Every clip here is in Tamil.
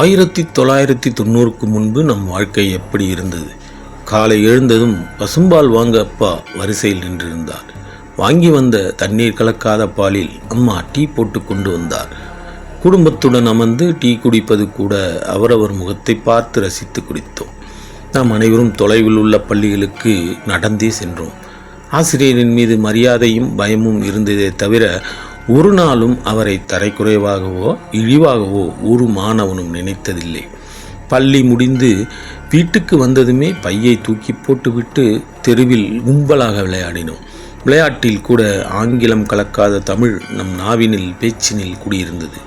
ஆயிரத்தி தொள்ளாயிரத்தி தொண்ணூறுக்கு முன்பு நம் வாழ்க்கை எப்படி இருந்தது? காலை எழுந்ததும் பசும்பால் வாங்க அப்பா வரிசையில் நின்றிருந்தார். வாங்கி வந்த தண்ணீர் கலக்காத பாலில் அம்மா டீ போட்டு கொண்டு வந்தார். குடும்பத்துடன் அமர்ந்து டீ குடிப்பது கூட அவரவர் முகத்தை பார்த்து ரசித்து குடித்தோம். நாம் அனைவரும் தொலைவில் உள்ள பள்ளிகளுக்கு நடந்தே சென்றோம். ஆசிரியரின் மீது மரியாதையும் பயமும் இருந்ததே தவிர ஒரு நாளும் அவரை தரைக்குறைவாகவோ இழிவாகவோ ஒரு மாணவனும் நினைத்ததில்லை. பள்ளி முடிந்து வீட்டுக்கு வந்ததுமே பையை தூக்கி போட்டுவிட்டு தெருவில் கும்பலாக விளையாடினோம். விளையாட்டில் கூட ஆங்கிலம் கலக்காத தமிழ் நம் நாவினில் பேச்சினில் குடியிருந்தது.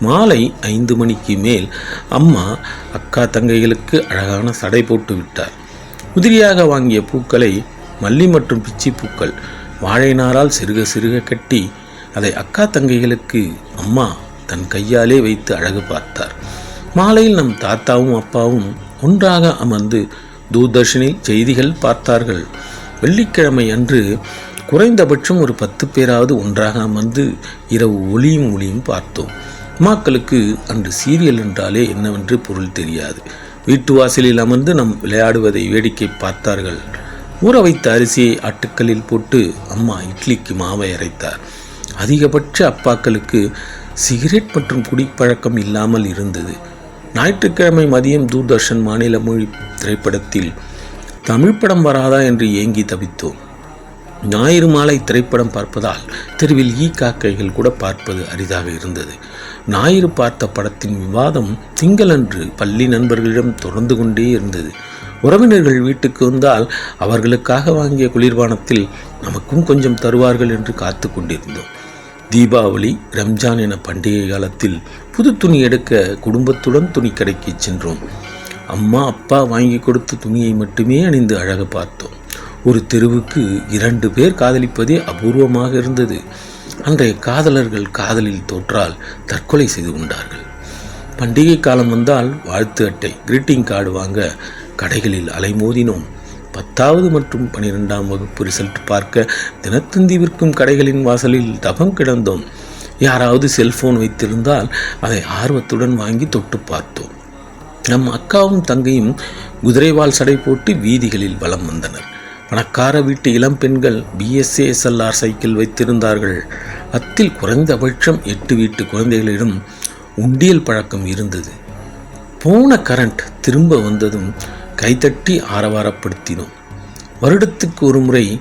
மாலை ஐந்து மணிக்கு மேல் அம்மா அக்கா தங்கைகளுக்கு அழகான சடை போட்டு விட்டார். உதிரியாக வாங்கிய பூக்களை மல்லி மற்றும் பிச்சி பூக்கள் வாழைநாரால் சிறுக சிறுக கட்டி அதை அக்கா தங்கைகளுக்கு அம்மா தன் கையாலே வைத்து அழகு பார்த்தார். மாலையில் நம் தாத்தாவும் அப்பாவும் ஒன்றாக அமர்ந்து தூர்தர்ஷனில் செய்திகள் பார்த்தார்கள். வெள்ளிக்கிழமை அன்று குறைந்தபட்சம் ஒரு பத்து பேராவது ஒன்றாக அமர்ந்து இரவு ஒளியும் ஒளியும் பார்த்தோம். அம்மாக்களுக்கு அன்று சீரியல் என்றாலே என்னவென்று பொருள் தெரியாது. வீட்டு வாசலில் அமர்ந்து நம் விளையாடுவதை வேடிக்கை பார்த்தார்கள். ஊற வைத்த அரிசியை ஆட்டுக்கல்லில் போட்டு அம்மா இட்லிக்கு மாவை அரைத்தார். அதிகபட்ச அப்பாக்களுக்கு சிகரெட் மற்றும் குடிப்பழக்கம் இல்லாமல் இருந்தது. ஞாயிற்றுக்கிழமை மதியம் தூர்தர்ஷன் மாநில மொழி திரைப்படத்தில் தமிழ் படம் வராதா என்று ஏங்கி தவித்தோம். ஞாயிறு மாலை திரைப்படம் பார்ப்பதால் தெருவில் ஈ காக்கைகள் கூட பார்ப்பது அரிதாக இருந்தது. ஞாயிறு பார்த்த படத்தின் விவாதம் திங்களன்று பள்ளி நண்பர்களிடம் தொடர்ந்து கொண்டே இருந்தது. உறவினர்கள் வீட்டுக்கு வந்தால் அவர்களுக்காக வாங்கிய குளிர்பானத்தில் நமக்கும் கொஞ்சம் தருவார்கள் என்று காத்து கொண்டிருந்தோம். தீபாவளி ரம்ஜான் என பண்டிகை காலத்தில் புது துணி எடுக்க குடும்பத்துடன் துணி கடைக்கு சென்றோம். அம்மா அப்பா வாங்கி கொடுத்த துணியை மட்டுமே அணிந்து அழக பார்த்தோம். ஒரு தெருவுக்கு இரண்டு பேர் காதலிப்பதே அபூர்வமாக இருந்தது. அன்றைய காதலர்கள் காதலில் தோற்றால் தற்கொலை செய்து கொண்டார்கள். பண்டிகை காலம் வந்தால் வாழ்த்து அட்டை கிரீட்டிங் கார்டு வாங்க கடைகளில் அலைமோதினோம். பத்தாவது மற்றும் பனிரெண்டாம் வகுப்பு ரிசல்ட் பார்க்க தினத்தந்தி விற்கும் கடைகளின் வாசலில் தபம் கிடந்தோம். யாராவது செல்போன் வைத்திருந்தால் அதை ஆர்வத்துடன் வாங்கி தொட்டு பார்த்தோம். நம் அக்காவும் தங்கையும் குதிரைவால் சடை போட்டு வீதிகளில் வலம் வந்தனர். பணக்கார வீட்டு இளம் பெண்கள் பிஎஸ்ஏஎஸ்எல்ஆர் சைக்கிள் வைத்திருந்தார்கள். அத்தில் குறைந்தபட்சம் எட்டு வீட்டு குழந்தைகளிடம் உண்டியல் பழக்கம் இருந்தது. போன கரண்ட் திரும்ப வந்ததும் கைதட்டி ஆரவாரப்படுத்தினோம். வருடத்துக்கு ஒரு முறை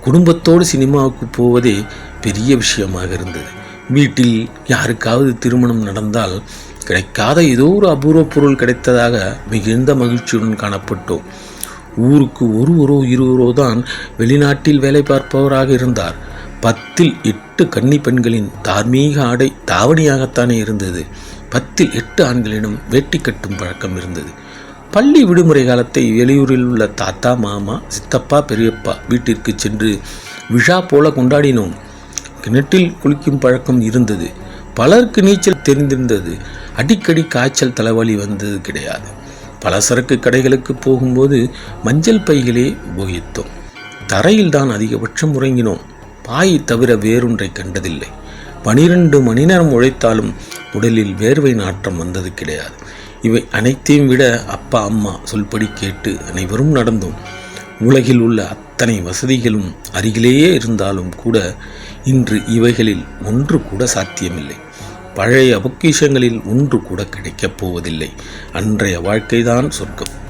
குடும்பத்தோடு சினிமாவுக்கு போவதே பெரிய விஷயமாக இருந்தது. வீட்டில் யாருக்காவது திருமணம் நடந்தால் கிடைக்காத ஏதோ ஒரு அபூர்வ பொருள் கிடைத்ததாக மிகுந்த மகிழ்ச்சியுடன் காணப்பட்டோம். ஊருக்கு ஒருவரோ இருவரோ தான் வெளிநாட்டில் வேலை பார்ப்பவராக இருந்தார். பத்தில் எட்டு கன்னி பெண்களின் தார்மீக ஆடை தாவணியாகத்தானே இருந்தது. பத்தில் எட்டு ஆண்களிடம் வேட்டி கட்டும் பழக்கம் இருந்தது. பள்ளி விடுமுறை காலத்தை வெளியூரில் உள்ள தாத்தா மாமா சித்தப்பா பெரியப்பா வீட்டிற்கு சென்று விழா போல கொண்டாடினோம். கிணற்றில் குளிக்கும் பழக்கம் இருந்தது. பலருக்கு நீச்சல் தெரிந்திருந்தது. அடிக்கடி காய்ச்சல் தலைவலி வந்தது கிடையாது. பலசரக்கு கடைகளுக்கு போகும்போது மஞ்சள் பைகளே உபயோகித்தோம் தரையில் தான் அதிகபட்சம் உறங்கினோம். பாயை தவிர வேறொன்றை கண்டதில்லை. பனிரெண்டு மணி நேரம் உழைத்தாலும் உடலில் வேர்வை நாற்றம் வந்தது கிடையாது. இவை அனைத்தையும் விட அப்பா அம்மா சொல்படி கேட்டு அனைவரும் நடந்தோம். உலகில் உள்ள அத்தனை வசதிகளும் அருகிலேயே இருந்தாலும் கூட இன்று இவைகளில் ஒன்று கூட சாத்தியமில்லை. பழைய பொக்கிஷங்களில் ஒன்று கூட கிடைக்கப் போவதில்லை. அன்றைய வாழ்க்கைதான் சொர்க்கம்.